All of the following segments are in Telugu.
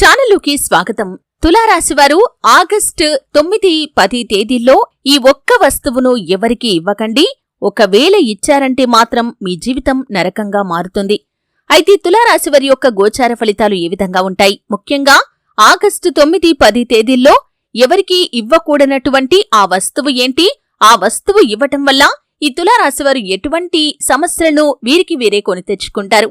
ఛానల్లోకి స్వాగతం. తులారాశివారు ఆగస్టు తొమ్మిది పది తేదీల్లో ఈ ఒక్క వస్తువును ఎవరికి ఇవ్వకండి. ఒకవేళ ఇచ్చారంటే మాత్రం మీ జీవితం నరకంగా మారుతుంది. అయితే తులారాశివారి యొక్క గోచార ఫలితాలు ఏ విధంగా ఉంటాయి? ముఖ్యంగా ఆగస్టు తొమ్మిది పది తేదీల్లో ఎవరికి ఇవ్వకూడనటువంటి ఆ వస్తువు ఏంటి? ఆ వస్తువు ఇవ్వటం వల్ల ఈ తులారాశివారు ఎటువంటి సమస్యలను వీరికి వీరే కొని తెచ్చుకుంటారు.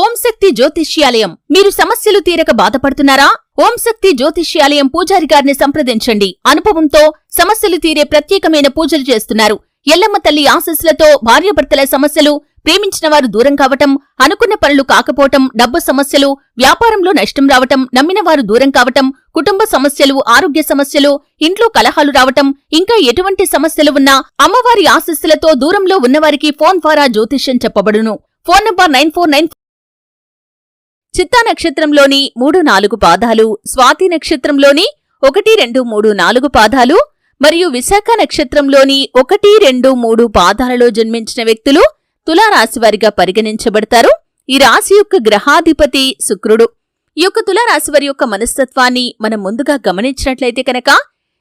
ఓం శక్తి జ్యోతిష్యాలయం. మీరు సమస్యలు తీరక బాధపడుతున్నారా? ఓం శక్తి జ్యోతిష్యాలయం పూజారి గారిని సంప్రదించండి. అనుభవంతో సమస్యలు తీరే ప్రత్యేకమైన పూజలు చేస్తున్నారు. ఎల్లమ్మ తల్లి ఆశీస్సులతో భార్యాభర్తల సమస్యలు ప్రేమించిన వారు దూరం కావటం అనుకున్న పనులు కాకపోవటం డబ్బు సమస్యలు వ్యాపారంలో నష్టం రావటం నమ్మిన వారు దూరం కావటం కుటుంబ సమస్యలు ఆరోగ్య సమస్యలు ఇంట్లో కలహాలు రావటం ఇంకా ఎటువంటి సమస్యలు ఉన్నా అమ్మవారి ఆశీస్సులతో దూరంలో ఉన్నవారికి ఫోన్ ద్వారా జ్యోతిష్యం చెప్పబడును. Phone number nine four nine చిత్తా నక్షత్రంలోని మూడు నాలుగు పాదాలు స్వాతి నక్షత్రంలోని ఒకటి రెండు మూడు నాలుగు పాదాలు మరియు విశాఖ నక్షత్రంలోని ఒకటి రెండు మూడు పాదాలలో జన్మించిన వ్యక్తులు తులారాశివారిగా పరిగణించబడతారు. ఈ రాశి యొక్క గ్రహాధిపతి శుక్రుడు. ఈ యొక్క తులారాశివారి యొక్క మనస్తత్వాన్ని మనం ముందుగా గమనించినట్లయితే కనుక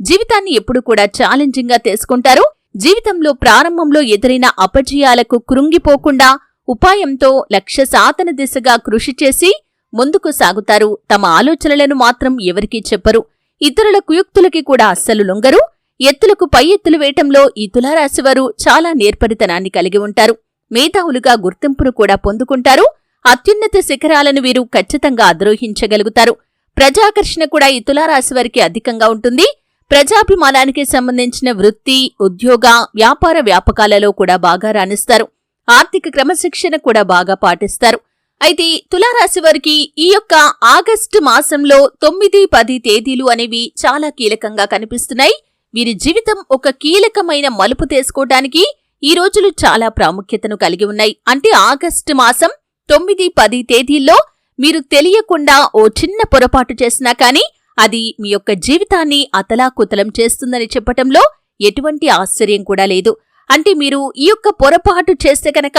జీవితాన్ని ఎప్పుడు కూడా ఛాలెంజింగ్గా తీసుకుంటారు. జీవితంలో ప్రారంభంలో ఎదురైన అపజయాలకు కృంగిపోకుండా ఉపాయంతో లక్ష్య సాధన దిశగా కృషి చేసి ముందుకు సాగుతారు. తమ ఆలోచనలను మాత్రం ఎవరికీ చెప్పరు. ఇతరుల కుయుక్తులకి కూడా అస్సలు లొంగరు. ఎత్తులకు పై ఎత్తులు వేయటంలో ఈ తులారాశివారు చాలా నేర్పరితనాన్ని కలిగి ఉంటారు. మేధావులుగా గుర్తింపును కూడా పొందుకుంటారు. అత్యున్నత శిఖరాలను వీరు ఖచ్చితంగా అధిరోహించగలుగుతారు. ప్రజాకర్షణ కూడా ఈ తులారాశివారికి అధికంగా ఉంటుంది. ప్రజాభిమానానికి సంబంధించిన వృత్తి ఉద్యోగ వ్యాపార వ్యాపకాలలో కూడా బాగా రాణిస్తారు. ఆర్థిక క్రమశిక్షణ కూడా బాగా పాటిస్తారు. అయితే తులారాశి వారికి ఈ యొక్క ఆగస్టు మాసంలో తొమ్మిది పది తేదీలు అనేవి చాలా కీలకంగా కనిపిస్తున్నాయి. వీరి జీవితం ఒక కీలకమైన మలుపు తీసుకోవటానికి ఈ రోజులు చాలా ప్రాముఖ్యతను కలిగి ఉన్నాయి. అంటే ఆగస్టు మాసం తొమ్మిది పది తేదీల్లో మీరు తెలియకుండా ఓ చిన్న పొరపాటు చేసినా కానీ అది మీ యొక్క జీవితాన్ని అతలాకుతలం చేస్తుందని చెప్పటంలో ఎటువంటి ఆశ్చర్యం కూడా లేదు. అంటే మీరు ఈ యొక్క పొరపాటు చేస్తే కనుక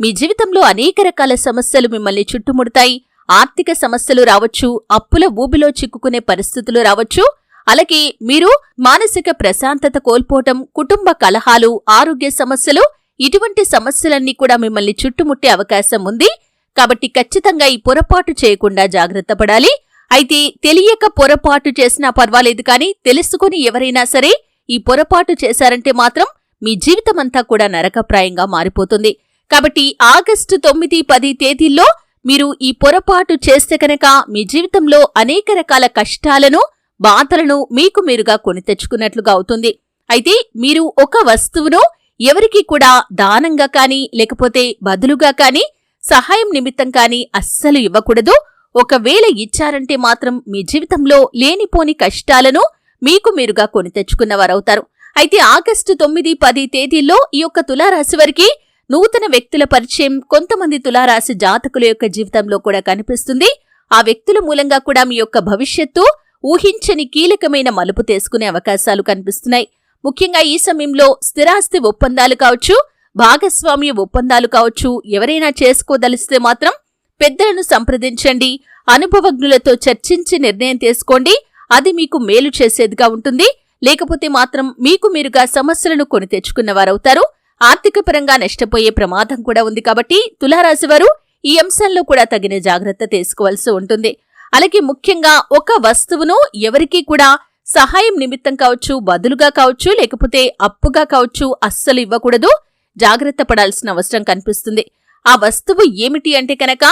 మీ జీవితంలో అనేక రకాల సమస్యలు మిమ్మల్ని చుట్టుముడతాయి. ఆర్థిక సమస్యలు రావచ్చు అప్పుల ఊబిలో చిక్కుకునే పరిస్థితులు రావచ్చు. అలాగే మీరు మానసిక ప్రశాంతత కోల్పోవటం కుటుంబ కలహాలు ఆరోగ్య సమస్యలు ఇటువంటి సమస్యలన్నీ కూడా మిమ్మల్ని చుట్టుముట్టే అవకాశం ఉంది. కాబట్టి ఖచ్చితంగా ఈ పొరపాటు చేయకుండా జాగ్రత్త పడాలి. అయితే తెలియక పొరపాటు చేసినా పర్వాలేదు కానీ తెలుసుకుని ఎవరైనా సరే ఈ పొరపాటు చేశారంటే మాత్రం మీ జీవితమంతా కూడా నరకప్రాయంగా మారిపోతుంది. కాబట్టి ఆగస్టు తొమ్మిది పది తేదీల్లో మీరు ఈ పొరపాటు చేస్తే కనుక మీ జీవితంలో అనేక రకాల కష్టాలను బాధలను మీకు మీరుగా కొని తెచ్చుకున్నట్లుగా అవుతుంది. అయితే మీరు ఒక వస్తువును ఎవరికి కూడా దానంగా కానీ లేకపోతే బదులుగా కానీ సహాయం నిమిత్తం కానీ అస్సలు ఇవ్వకూడదు. ఒకవేళ ఇచ్చారంటే మాత్రం మీ జీవితంలో లేనిపోని కష్టాలను మీకు మీరుగా కొని తెచ్చుకున్నవారవుతారు. అయితే ఆగస్టు తొమ్మిది పది తేదీల్లో ఈ యొక్క తులారాశి వారికి నూతన వ్యక్తుల పరిచయం కొంతమంది తులారాశి జాతకుల యొక్క జీవితంలో కూడా కనిపిస్తుంది. ఆ వ్యక్తుల మూలంగా కూడా మీ యొక్క భవిష్యత్తు ఊహించని కీలకమైన మలుపు తీసుకునే అవకాశాలు కనిపిస్తున్నాయి. ముఖ్యంగా ఈ సమయంలో స్థిరాస్తి ఒప్పందాలు కావచ్చు భాగస్వామ్య ఒప్పందాలు కావచ్చు ఎవరైనా చేసుకోదలిస్తే మాత్రం పెద్దలను సంప్రదించండి అనుభవజ్ఞులతో చర్చించి నిర్ణయం తీసుకోండి అది మీకు మేలు చేసేదిగా ఉంటుంది. లేకపోతే మాత్రం మీకు మీరుగా సమస్యలను కొని తెచ్చుకున్నవారవుతారు. ఆర్థిక పరంగా నష్టపోయే ప్రమాదం కూడా ఉంది కాబట్టి తులారాశివారు ఈ అంశంలో కూడా తగిన జాగ్రత్త తీసుకోవాల్సి ఉంటుంది. అలాగే ముఖ్యంగా ఒక వస్తువును ఎవరికీ కూడా సహాయం నిమిత్తం కావచ్చు బదులుగా కావచ్చు లేకపోతే అప్పుగా కావచ్చు అస్సలు ఇవ్వకూడదు. జాగ్రత్త పడాల్సిన అవసరం కనిపిస్తుంది. ఆ వస్తువు ఏమిటి అంటే కనుక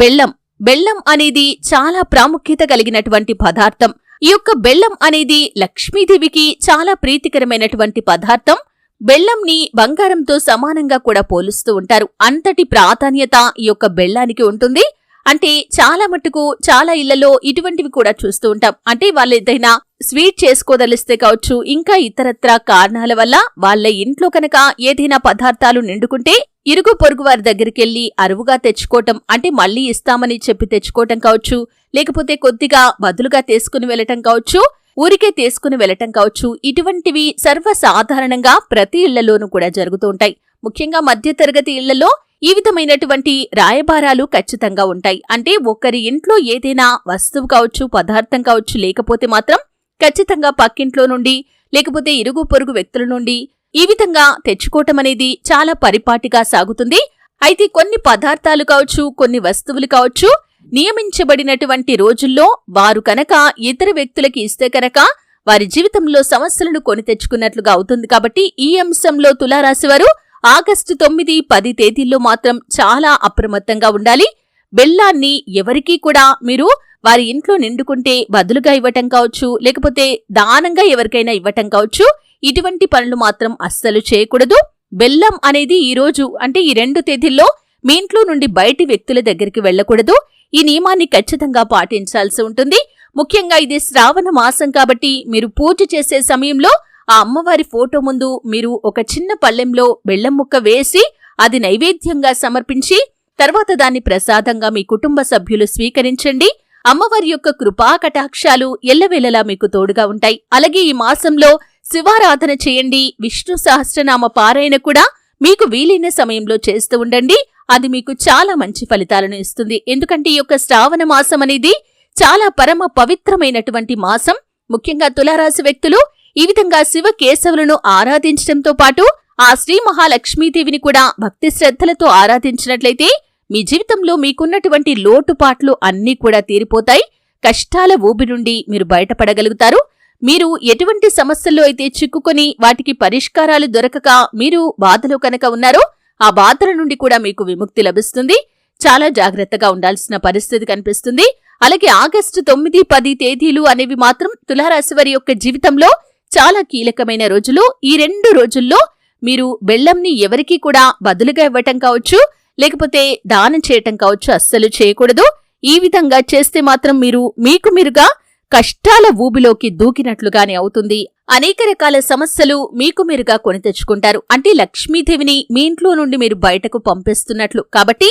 బెల్లం. బెల్లం అనేది చాలా ప్రాముఖ్యత కలిగినటువంటి పదార్థం. ఈ యొక్క బెల్లం అనేది లక్ష్మీదేవికి చాలా ప్రీతికరమైనటువంటి పదార్థం. బెల్లంని బంగారంతో సమానంగా కూడా పోలుస్తూ ఉంటారు. అంతటి ప్రాధాన్యత ఈ యొక్క బెల్లానికి ఉంటుంది. అంటే చాలా మటుకు చాలా ఇళ్ళలో ఇటువంటివి కూడా చూస్తూ ఉంటాం. అంటే వాళ్ళు ఏదైనా స్వీట్ చేసుకోదలిస్తే కావచ్చు ఇంకా ఇతరత్రా కారణాల వల్ల వాళ్ళ ఇంట్లో కనుక ఏదైనా పదార్థాలు నిండుకుంటే ఇరుగు పొరుగు వారి దగ్గరికెళ్ళి అరువుగా తెచ్చుకోవటం అంటే మళ్ళీ ఇస్తామని చెప్పి తెచ్చుకోవటం కావచ్చు లేకపోతే కొద్దిగా బదులుగా తీసుకుని వెళ్ళటం కావచ్చు ఊరికే తీసుకుని వెళ్ళటం కావచ్చు ఇటువంటివి సర్వసాధారణంగా ప్రతి ఇళ్ళలోనూ కూడా జరుగుతూ ఉంటాయి. ముఖ్యంగా మధ్యతరగతి ఇళ్ళలో ఈ విధమైనటువంటి రాయబారాలు ఖచ్చితంగా ఉంటాయి. అంటే ఒకరి ఇంట్లో ఏదైనా వస్తువు కావచ్చు పదార్థం కావచ్చు లేకపోతే మాత్రం ఖచ్చితంగా పక్కింట్లో నుండి లేకపోతే ఇరుగు పొరుగు వ్యక్తుల నుండి ఈ విధంగా తెచ్చుకోవటం అనేది చాలా పరిపాటిగా సాగుతుంది. అయితే కొన్ని పదార్థాలు కావచ్చు కొన్ని వస్తువులు కావచ్చు నియమించబడినటువంటి రోజుల్లో వారు కనుక ఇతర వ్యక్తులకి ఇస్తే కనుక వారి జీవితంలో సమస్యలను కొని తెచ్చుకున్నట్లుగా అవుతుంది. కాబట్టి ఈ అంశంలో తులారాశివారు ఆగస్టు తొమ్మిది పది తేదీల్లో మాత్రం చాలా అప్రమత్తంగా ఉండాలి. బెల్లాన్ని ఎవరికీ కూడా మీరు వారి ఇంట్లో నిండుకుంటే బదులుగా ఇవ్వటం కావచ్చు లేకపోతే దానంగా ఎవరికైనా ఇవ్వటం కావచ్చు ఇటువంటి పనులు మాత్రం అస్సలు చేయకూడదు. బెల్లం అనేది ఈ రోజు అంటే ఈ రెండు తేదీల్లో మీ ఇంట్లో నుండి బయటి వ్యక్తుల దగ్గరికి వెళ్ళకూడదు. ఈ నియమాన్ని ఖచ్చితంగా పాటించాల్సి ఉంటుంది. ముఖ్యంగా ఇది శ్రావణ మాసం కాబట్టి మీరు పూజ చేసే సమయంలో ఆ అమ్మవారి ఫోటో ముందు మీరు ఒక చిన్న పళ్ళెంలో బెల్లం ముక్క వేసి అది నైవేద్యంగా సమర్పించి తర్వాత దాన్ని ప్రసాదంగా మీ కుటుంబ సభ్యులు స్వీకరించండి. అమ్మవారి యొక్క కృపా కటాక్షాలు ఎల్లవేళలా మీకు తోడుగా ఉంటాయి. అలాగే ఈ మాసంలో శివారాధన చేయండి. విష్ణు సహస్రనామ పారాయణ కూడా మీకు వీలైన సమయంలో చేస్తూ ఉండండి. అది మీకు చాలా మంచి ఫలితాలను ఇస్తుంది. ఎందుకంటే ఈ యొక్క శ్రావణ మాసం అనేది చాలా పరమ పవిత్రమైనటువంటి మాసం. ముఖ్యంగా తులారాశి వ్యక్తులు ఈ విధంగా శివ కేశవులను ఆరాధించడంతో పాటు ఆ శ్రీ మహాలక్ష్మీదేవిని కూడా భక్తి శ్రద్ధలతో ఆరాధించినట్లయితే మీ జీవితంలో మీకున్నటువంటి లోటుపాట్లు అన్నీ కూడా తీరిపోతాయి. కష్టాల ఊబి నుండి మీరు బయటపడగలుగుతారు. మీరు ఎటువంటి సమస్యల్లో అయితే చిక్కుకొని వాటికి పరిష్కారాలు దొరకక మీరు బాధలో కనుక ఉన్నారో ఆ బాధల నుండి కూడా మీకు విముక్తి లభిస్తుంది. చాలా జాగ్రత్తగా ఉండాల్సిన పరిస్థితి కనిపిస్తుంది. అలాగే ఆగస్టు తొమ్మిది పది తేదీలు అనేవి మాత్రం తులారాశి వారి యొక్క జీవితంలో చాలా కీలకమైన రోజులు. ఈ రెండు రోజుల్లో మీరు బెల్లంని ఎవరికీ కూడా బదులుగా ఇవ్వటం కావచ్చు. లేకపోతే దానం చేయటం కావచ్చు అస్సలు చేయకూడదు. ఈ విధంగా చేస్తే మాత్రం మీరు మీకు మీరుగా కష్టాల ఊబిలోకి దూకినట్లుగానే అవుతుంది. అనేక రకాల సమస్యలు మీకు మీరుగా కొని తెచ్చుకుంటారు. అంటే లక్ష్మీదేవిని మీ ఇంట్లో నుండి మీరు బయటకు పంపిస్తున్నట్లు. కాబట్టి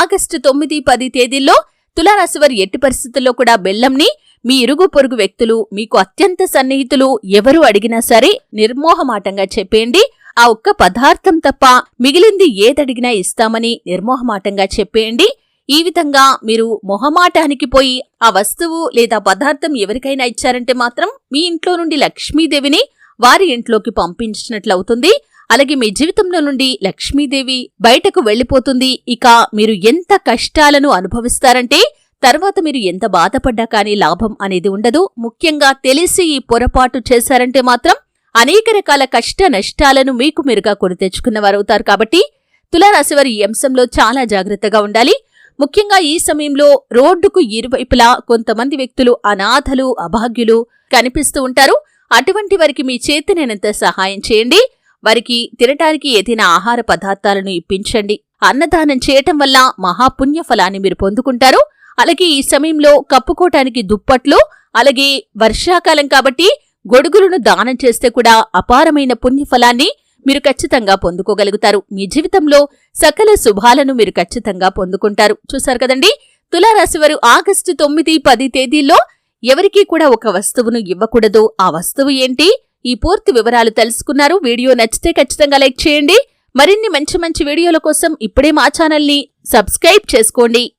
ఆగస్టు తొమ్మిది పది తేదీల్లో తులారాశివారి ఎట్టి పరిస్థితుల్లో కూడా బెల్లంని మీ ఇరుగు పొరుగు వ్యక్తులు మీకు అత్యంత సన్నిహితులు ఎవరు అడిగినా సరే నిర్మోహమాటంగా చెప్పేయండి. ఆ ఒక్క పదార్థం తప్ప మిగిలింది ఏదడిగినా ఇస్తామని నిర్మోహమాటంగా చెప్పేయండి. ఈ విధంగా మీరు మొహమాటానికి పోయి ఆ వస్తువు లేదా పదార్థం ఎవరికైనా ఇచ్చారంటే మాత్రం మీ ఇంట్లో నుండి లక్ష్మీదేవిని వారి ఇంట్లోకి పంపించినట్లవుతుంది. అలాగే మీ జీవితంలో నుండి లక్ష్మీదేవి బయటకు వెళ్ళిపోతుంది. ఇక మీరు ఎంత కష్టాలను అనుభవిస్తారంటే తర్వాత మీరు ఎంత బాధపడ్డా కానీ లాభం అనేది ఉండదు. ముఖ్యంగా తెలిసి ఈ పొరపాటు చేశారంటే మాత్రం అనేక రకాల కష్ట నష్టాలను మీకు మీరుగా కొని తెచ్చుకున్నవారవుతారు కాబట్టి తులారాశివారి ఈ అంశంలో చాలా జాగ్రత్తగా ఉండాలి. ముఖ్యంగా ఈ సమయంలో రోడ్డుకు ఇరువైపులా కొంతమంది వ్యక్తులు అనాథలు అభాగ్యులు కనిపిస్తూ ఉంటారు. అటువంటి వారికి మీ చేతినేనంత సహాయం చేయండి. వారికి తినటానికి ఏదైనా ఆహార పదార్థాలను ఇప్పించండి. అన్నదానం చేయటం వల్ల మహాపుణ్య ఫలాన్ని మీరు పొందుకుంటారు. అలాగే ఈ సమయంలో కప్పుకోటానికి దుప్పట్లు అలాగే వర్షాకాలం కాబట్టి గొడుగులను దానం చేస్తే కూడా అపారమైన పుణ్యఫలాన్ని మీరు ఖచ్చితంగా పొందుకోగలుగుతారు. మీ జీవితంలో సకల శుభాలను మీరు ఖచ్చితంగా పొందుకుంటారు. చూశారు కదండి? తులారాశివారు ఆగస్టు తొమ్మిది పది తేదీల్లో ఎవరికీ కూడా ఒక వస్తువును ఇవ్వకూడదు. ఆ వస్తువు ఏంటి? ఈ పూర్తి వివరాలు తెలుసుకున్నారు. వీడియో నచ్చితే ఖచ్చితంగా లైక్ చేయండి. మరిన్ని మంచి మంచి వీడియోల కోసం ఇప్పుడే మా ఛానల్ని సబ్స్క్రైబ్ చేసుకోండి.